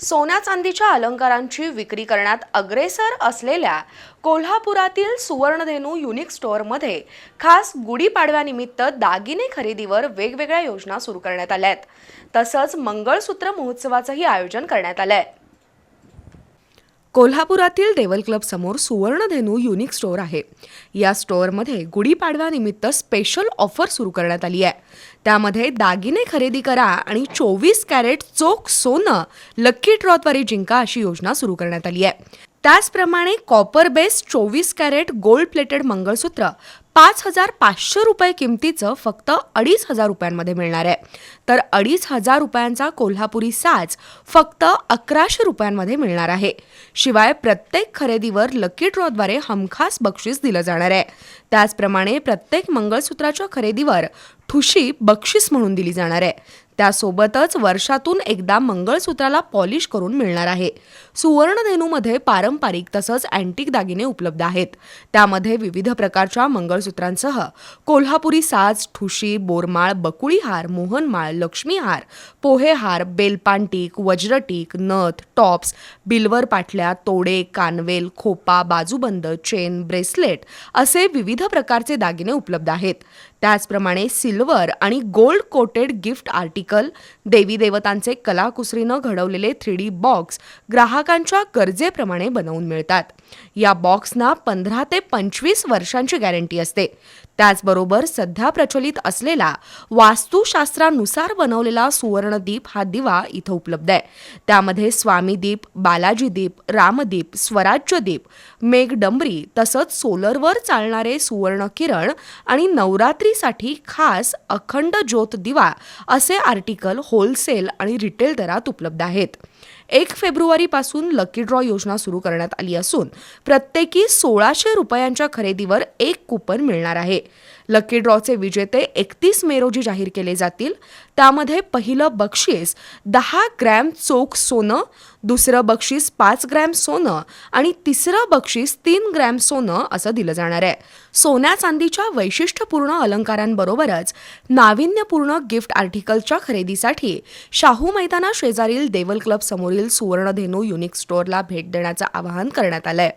सोन्या चांदीच्या अलंकारांची विक्री करण्यात अग्रेसर असलेल्या कोल्हापुरातील सुवर्णधेनू युनिक स्टोअरमध्ये खास गुढीपाडव्यानिमित्त दागिने खरेदीवर वेगवेगळ्या योजना सुरू करण्यात आल्या आहेत. तसंच मंगळसूत्र महोत्सवाचंही आयोजन करण्यात आलं आहे कोल्हापुरातील देवल क्लब समोर सुवर्णधेनू युनिक स्टोअर आहे. या स्टोअरमध्ये गुढीपाडव्यानिमित्त स्पेशल ऑफर सुरू करण्यात आली आहे. त्यामध्ये दागिने खरेदी करा आणि चोवीस कॅरेट चोख सोनं लक्की ड्रॉद्वारे जिंका अशी योजना सुरू करण्यात आली आहे. त्याचप्रमाणे कॉपर बेस चोवीस कॅरेट गोल्ड प्लेटेड मंगळसूत्र पाच हजार पाचशे रुपये किमतीचं फक्त अडीच हजार रुपयांमध्ये मिळणार आहे. तर अडीच हजार रुपयांचा कोल्हापुरी साज फक्त अकराशे रुपयांमध्ये मिळणार आहे. शिवाय प्रत्येक खरेदीवर लकी ड्रॉद्वारे हमखास बक्षीस दिलं जाणार आहे. त्याचप्रमाणे प्रत्येक मंगळसूत्राच्या खरेदीवर ठुशी बक्षीस म्हणून दिली जाणार आहे. त्यासोबतच वर्षातून एकदा मंगळसूत्राला पॉलिश करून मिळणार आहे. सुवर्णधेनूमध्ये पारंपरिक तसंच अँटिक दागिने उपलब्ध आहेत. त्यामध्ये विविध प्रकारच्या मंगळसूत्रांसह कोल्हापुरी साज ठुशी बोरमाळ बकुळी हार मोहनमाळ लक्ष्मीहार पोहेहार बेलपांटीक वज्रटीक नथ टॉप्स बिल्वर पाटल्या तोडे कानवेल खोपा बाजूबंद चेन ब्रेसलेट असे विविध प्रकारचे दागिने उपलब्ध आहेत. त्याचप्रमाणे सिल्वर आणि gold coated gift article article देवी देवतांचे कलाकुसरीनं घडवलेले थ्री डी बॉक्स ग्राहकांच्या गरजेप्रमाणे बनवून मिळतात. या बॉक्सना पंधरा ते पंचवीस वर्षांची गॅरंटी असते. त्याचबरोबर सध्या प्रचलित असलेला वास्तुशास्त्रानुसार बनवलेला सुवर्णदीप हा दिवा इथं उपलब्ध आहे. त्यामध्ये स्वामी दीप बालाजी दीप रामदीप स्वराज्य दीप मेघडंबरी तसंच सोलरवर चालणारे सुवर्ण किरण आणि नवरात्रीसाठी खास अखंड ज्योत दिवा असे आर्टिकल होलसेल आणि रिटेल दरात उपलब्ध आहेत. एक फेब्रुवारीपासून लकी ड्रॉ योजना सुरू करण्यात आली असून प्रत्येकी सोळाशे रुपयांच्या खरेदीवर एक कुपन मिळणार आहे. लकी ड्रॉचे विजेते एकतीस मे रोजी जाहीर केले जातील. त्यामध्ये पहिलं बक्षीस दहा ग्रॅम चोख सोनं दुसरं बक्षीस पाच ग्रॅम सोनं आणि तिसरं बक्षीस तीन ग्रॅम सोनं असं दिलं जाणार आहे. सोन्या चांदीच्या वैशिष्ट्यपूर्ण अलंकारांबरोबरच नाविन्यपूर्ण गिफ्ट आर्टिकलच्या खरेदीसाठी शाहू मैदाना शेजारील देवल क्लब समोर होईल सुवर्णधेनू युनिक स्टोअरला भेट देण्याचं आवाहन करण्यात आलंय.